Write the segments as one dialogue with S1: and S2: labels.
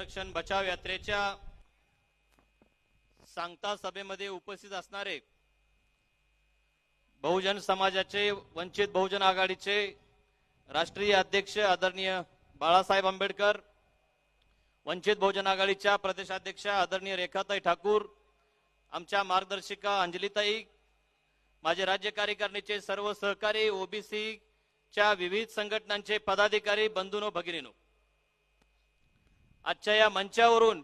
S1: आरक्षण बचाव यात्रेच्या सांगता सभेमध्ये उपस्थित असणारे बहुजन समाजाचे वंचित बहुजन आघाडीचे राष्ट्रीय अध्यक्ष आदरणीय बाळासाहेब आंबेडकर वंचित बहुजन आघाडीच्या प्रदेशाध्यक्षा आदरणीय रेखाताई ठाकूर आमच्या मार्गदर्शिका अंजलीताई माझे राज्य कार्यकारिणीचे सर्व सहकारी ओबीसी च्या विविध संघटनांचे पदाधिकारी बंधूनो भगिनीनो. आजच्या या मंचावरून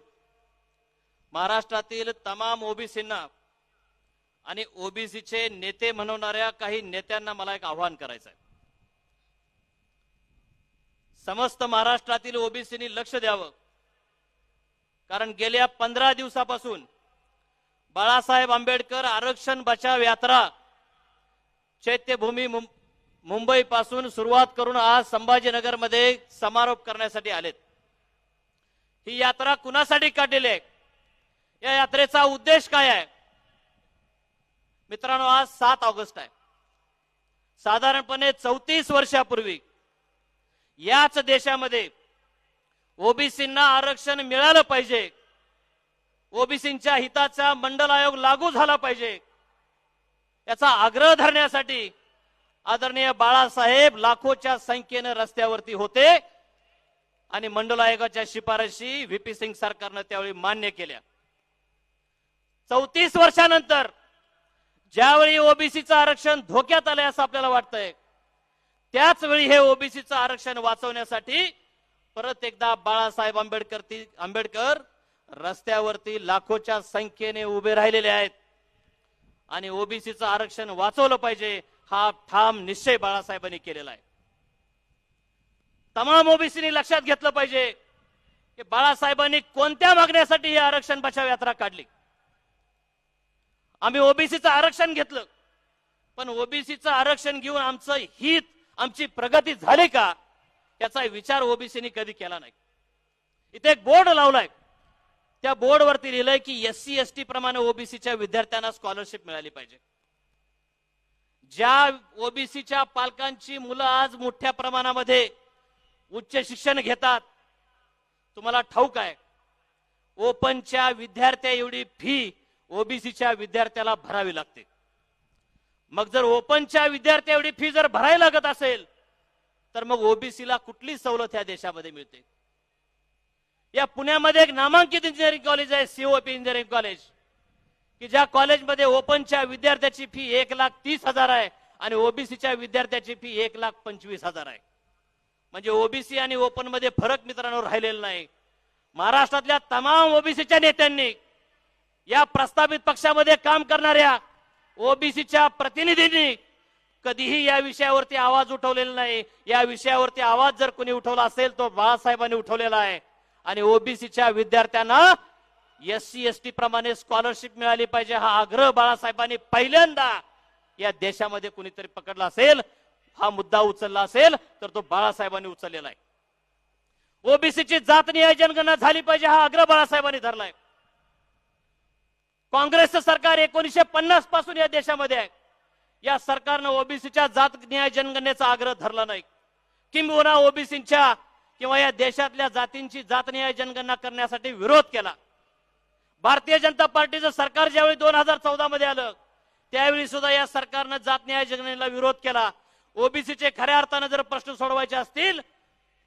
S1: महाराष्ट्रातील तमाम ओबीसींना आणि ओबीसीचे नेते म्हणवणाऱ्या काही नेत्यांना मला एक आव्हान करायचं आहे समस्त महाराष्ट्रातील ओबीसीनी लक्ष द्यावं. कारण गेल्या पंधरा दिवसापासून बाळासाहेब आंबेडकर आरक्षण बचाव यात्रा चैत्यभूमी मुंबई पासून सुरुवात करून आज संभाजीनगरमध्ये समारोप करण्यासाठी आलेत. ही यात्रा कुणासाठी काढलेली आहे? या यात्रेचा उद्देश काय आहे? मित्रांनो आज सात ऑगस्ट आहे. साधारणपणे चौतीस वर्षापूर्वी याच देशामध्ये ओबीसींना आरक्षण मिळालं पाहिजे. ओबीसींच्या हिताचा मंडल आयोग लागू झाला पाहिजे. याचा आग्रह धरण्यासाठी आदरणीय बाळासाहेब लाखोच्या संख्येनं रस्त्यावरती होते. आणि मंडल आयोगाच्या शिफारशी व्हीपी सिंग सरकारनं त्यावेळी मान्य केल्या. चौतीस वर्षानंतर ज्यावेळी ओबीसीचं आरक्षण धोक्यात आलंय असं आपल्याला वाटतंय त्याच वेळी हे ओबीसीचं आरक्षण वाचवण्यासाठी परत एकदा बाळासाहेब आंबेडकर आंबेडकर रस्त्यावरती लाखोच्या संख्येने उभे राहिलेले आहेत. आणि ओबीसीचं आरक्षण वाचवलं पाहिजे हा ठाम निश्चय बाळासाहेबांनी केलेला आहे. तमाम ओबीसीनी लक्षात घेतलं पाहिजे की बाळासाहेबांनी कोणत्या मागण्यासाठी ही आरक्षण बचाव यात्रा काढली? आम्ही ओबीसीचं आरक्षण घेतलं पण ओबीसीचं आरक्षण घेऊन आमचं हित आमची प्रगती झाली का? याचा विचार ओबीसीनी कधी केला नाही. इथे एक बोर्ड लावलाय. त्या बोर्डवरती लिहिलंय की एस सी एस टी प्रमाणे ओबीसीच्या विद्यार्थ्यांना स्कॉलरशिप मिळाली पाहिजे. ज्या ओबीसीच्या पालकांची मुलं आज मोठ्या प्रमाणामध्ये उच्च शिक्षण घेतात. तुम्हाला ठाऊक आहे. ओपनच्या विद्यार्थ्या एवढी फी ओबीसीच्या विद्यार्थ्याला भरावी लागते. मग जर ओपनच्या विद्यार्थ्या एवढी फी जर भरायला लागत असेल तर मग ओबीसीला कुठली सवलत या देशामध्ये मिळते? या पुण्यामध्ये एक नामांकित इंजिनिअरिंग कॉलेज आहे सीओपी इंजिनिअरिंग कॉलेज की ज्या कॉलेजमध्ये ओपनच्या विद्यार्थ्याची फी एक लाख तीस हजार आहे आणि ओबीसीच्या विद्यार्थ्याची फी एक लाख पंचवीस हजार आहे. म्हणजे ओबीसी आणि ओपनमध्ये फरक मित्रांनो राहिलेला नाही. महाराष्ट्रातल्या तमाम ओबीसीच्या नेत्यांनी या प्रस्तावित पक्षामध्ये काम करणाऱ्या ओबीसीच्या प्रतिनिधींनी कधीही या विषयावरती आवाज उठवलेला नाही. या विषयावरती आवाज जर कोणी उठवला असेल तो बाळासाहेबांनी उठवलेला आहे. आणि ओबीसीच्या विद्यार्थ्यांना एस सी एस टी प्रमाणे स्कॉलरशिप मिळाली पाहिजे हा आग्रह बाळासाहेबांनी पहिल्यांदा या देशामध्ये कुणीतरी पकडला असेल. हा मुद्दा उचलला असेल तर तो बाळासाहेबांनी उचललेला आहे. ओबीसीची जात जनगणना झाली पाहिजे हा आग्रह बाळासाहेबांनी धरलाय. काँग्रेसचं सरकार एकोणीशे पन्नासपासून या देशामध्ये आहे. या सरकारनं ओबीसीच्या जात न्याय जनगणनेचा आग्रह धरला नाही. किंबहुना ओबीसीच्या किंवा या देशातल्या जातींची जात न्याय जनगणना करण्यासाठी विरोध केला. भारतीय जनता पार्टीचं सरकार ज्यावेळी दोन हजार चौदा मध्ये आलं त्यावेळी सुद्धा या सरकारनं जात न्याय जनगणनेला विरोध केला. ओबीसीचे खऱ्या अर्थानं जर प्रश्न सोडवायचे असतील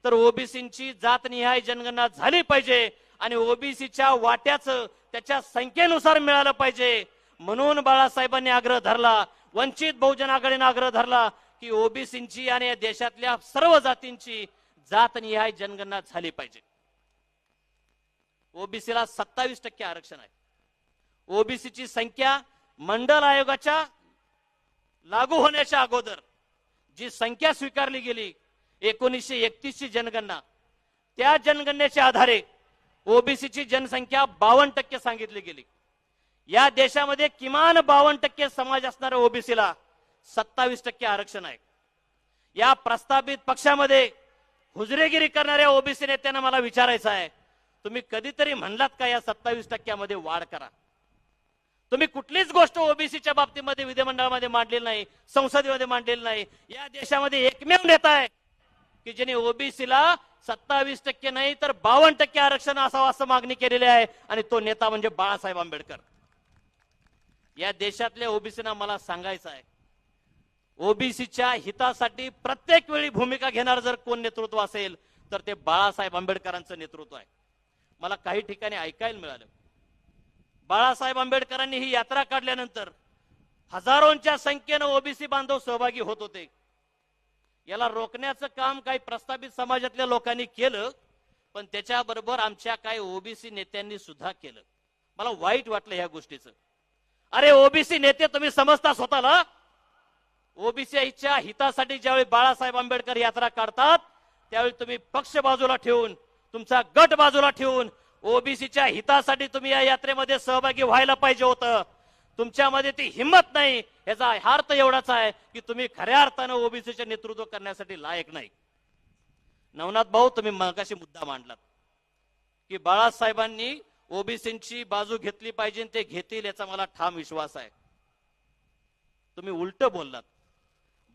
S1: तर ओबीसीची जात निहाय जनगणना झाली पाहिजे आणि ओबीसीच्या वाट्याचं त्याच्या संख्येनुसार मिळालं पाहिजे. म्हणून बाळासाहेबांनी आग्रह धरला वंचित बहुजन आघाडीने आग्रह धरला की ओबीसीची आणि देशातल्या सर्व जातींची जात निहाय जनगणना झाली पाहिजे. ओबीसीला सत्तावीस टक्के आरक्षण आहे. ओबीसीची संख्या मंडल आयोगाच्या लागू होण्याच्या अगोदर जी संख्या स्वीकारली गेली एकोणीसशे एकतीस ची जनगणना त्या जनगणनेच्या आधारे ओबीसीची जनसंख्या बावन्न टक्के सांगितली गेली. या देशामध्ये किमान बावन्न टक्के समाज असणाऱ्या ओबीसीला सत्तावीस टक्के आरक्षण आहे. या प्रस्तावित पक्षामध्ये हुजरेगिरी करणाऱ्या ओबीसी नेत्यांना मला विचारायचं आहे तुम्ही कधीतरी म्हणलात का या सत्तावीस टक्क्यामध्ये वाढ करा? तुम्ही कुठलीच गोष्ट ओबीसीच्या बाबतीमध्ये विधिमंडळामध्ये मांडलेली नाही संसदेमध्ये मांडलेली नाही. या देशामध्ये एकमेव नेता आहे की ज्यांनी ओबीसीला सत्तावीस टक्के नाही तर बावन्न टक्के आरक्षण असावं असं मागणी केलेली आहे. आणि तो नेता म्हणजे बाळासाहेब आंबेडकर. या देशातल्या ओबीसीना मला सांगायचं आहे ओबीसीच्या हितासाठी प्रत्येक वेळी भूमिका घेणार जर कोण नेतृत्व असेल तर ते बाळासाहेब आंबेडकरांचं नेतृत्व आहे. मला काही ठिकाणी ऐकायला मिळालं. बाळासाहेब आंबेडकरांनी ही यात्रा काढल्यानंतर हजारोंच्या संख्येनं ओबीसी बांधव सहभागी होत होते. याला रोखण्याचं काम काही प्रस्थापित समाजातल्या लोकांनी केलं पण त्याच्याबरोबर आमच्या काही ओबीसी नेत्यांनी सुद्धा केलं. मला वाईट वाटलं ह्या गोष्टीचं. अरे ओबीसी नेते तुम्ही समजता स्वतःला? ओबीसीच्या हितासाठी ज्यावेळी बाळासाहेब आंबेडकर यात्रा काढतात त्यावेळी तुम्ही पक्ष बाजूला ठेवून तुमचा गट बाजूला ठेवून ओबीसीच्या हितासाठी तुम्ही या यात्रेमध्ये सहभागी व्हायला पाहिजे होतं. तुमच्यामध्ये ती हिंमत नाही. याचा अर्थ एवढाच आहे की तुम्ही खऱ्या अर्थानं ओबीसीचे नेतृत्व करण्यासाठी लायक नाही. नवनाथ भाऊ तुम्ही मगाशी मुद्दा मांडलात की बाळासाहेबांनी ओबीसींची बाजू घेतली पाहिजे ते घेतील याचा मला ठाम विश्वास आहे. तुम्ही उलट बोललात.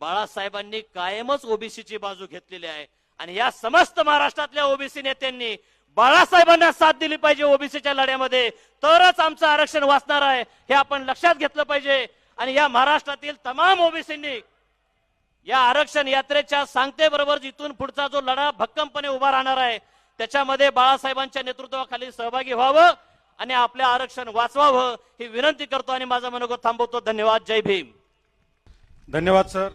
S1: बाळासाहेबांनी कायमच ओबीसीची बाजू घेतलेली आहे आणि या समस्त महाराष्ट्रातल्या ओबीसी नेत्यांनी बाळासाहेबांना साथ दिली पाहिजे ओबीसीच्या लढ्यामध्ये. तरच आमचं आरक्षण वाचणार आहे हे आपण लक्षात घेतलं पाहिजे. आणि या महाराष्ट्रातील तमाम ओबीसींनी या आरक्षण यात्रेच्या सांगतेबरोबर जिथून पुढचा जो लढा भक्कमपणे उभा राहणार आहे त्याच्यामध्ये बाळासाहेबांच्या नेतृत्वाखाली सहभागी व्हावं आणि आपलं आरक्षण वाचवावं ही विनंती करतो आणि माझा मनोगत थांबवतो. धन्यवाद. जय भीम.
S2: धन्यवाद सर.